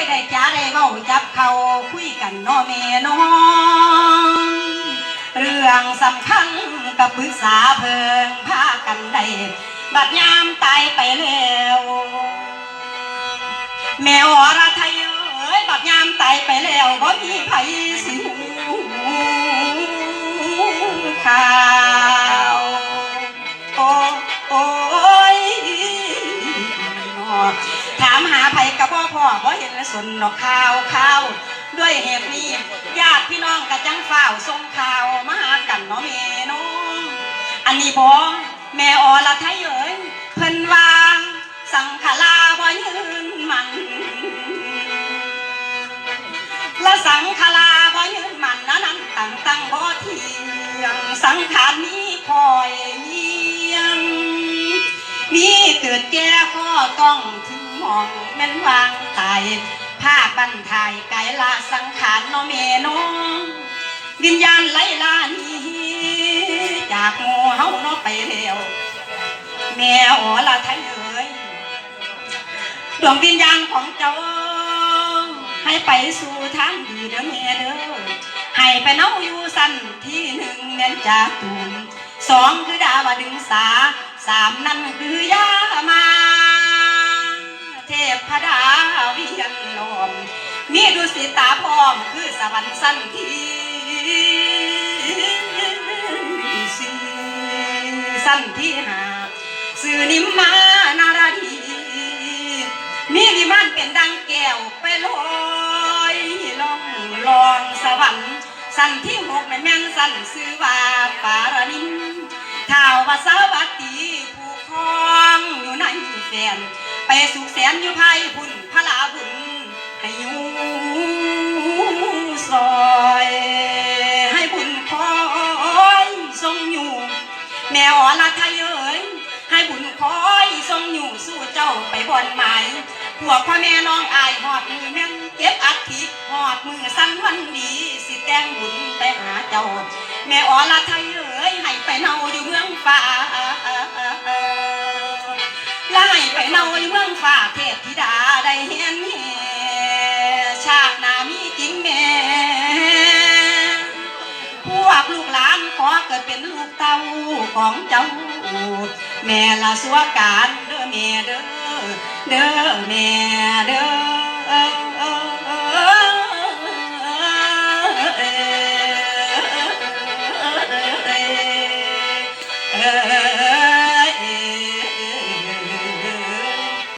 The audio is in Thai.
ยได้จ้าได้เว้าจับเขาคุยกันน้อแม่น้องเรื่องสำคัญกับปรึกษาเพิงพากันได้บัดยามตายไปแล้วแม่อรไทยเอ้ยบัดยามตายไปแล้วบ่มีไผสิหูข่าวโอ้โอ้ยถามห พ่อพ่อบ่เห็นและสนดอกข่าวข่าวด้วยเหตุนี้ญาติพี่น้องกะจังฝ้าวส่งข่าวมาหากันเนาะแม่น้องอันนี้บ่แม่อรไทยเอ้ยเพิ่นว่าสังขลาบ่ยืนมันและสังขลาบ่ยืนมันนะนั้นตั้งตั้งบ่เทียงสังขารนี้คอยเยี่ยงมีเกิดแก่ข้อต้องถึง หมองแม่นวางไตายภาบันทายไกลละสังขารน้อแม่น้องวิญญาณไหลลานีจากหมู่เฮาเนาะไปแล้วแม่อ๋อละไทยเอ๋ยดวงวิญญาณของเจ้า ให้ไปสู่ทางดีเด้อแม่เด้อให้ไปเนาอยู่สั้นที่หนึ่งเน้นจากตูมสองคือดาวดึงสาสามนั่นคือยามา ทพดาเวียนลมมีดุสิตาพร้อมคือสวรรค์สั้นที่สั้นที่หาสื่อนิมมานาราดีมีวิมานเป็นดังแก้วไปลอยลองลองสวรรค์สั้นที่หกแม่นแม่นสั้นซื้อว่าปารนินท้าววาสวัตตีผู้ครองอยู่ในแฟน ไปสุขแสนอยู่ภายพุ่นพระลาบุญให้อยู่ซอยให้บุญคอยทรงอยู่ แม่อ๋อละไทยเอ้ยให้บุญคอยทรงอยู่สู้เจ้าไปบอนหมายพวกพ่อแม่น้องอายหอดมือแม่นเก็บอัฐิหอดมือสั้นวันดีสิแต่งบุญไปหาเจ้า แม่อ๋อละไทยเอ้ยให้ไปเนาอยู่เมืองฟ้าไล่ไปเนาอยู่เมือง เทพธิดาได้เห็นแห่ชาตินามีจริงแม่พวกลูกหลานขอเกิดเป็นลูกเต้าของเจ้า แม่ละสัวการเด้อแม่เด้อเด้อแม่เด้อ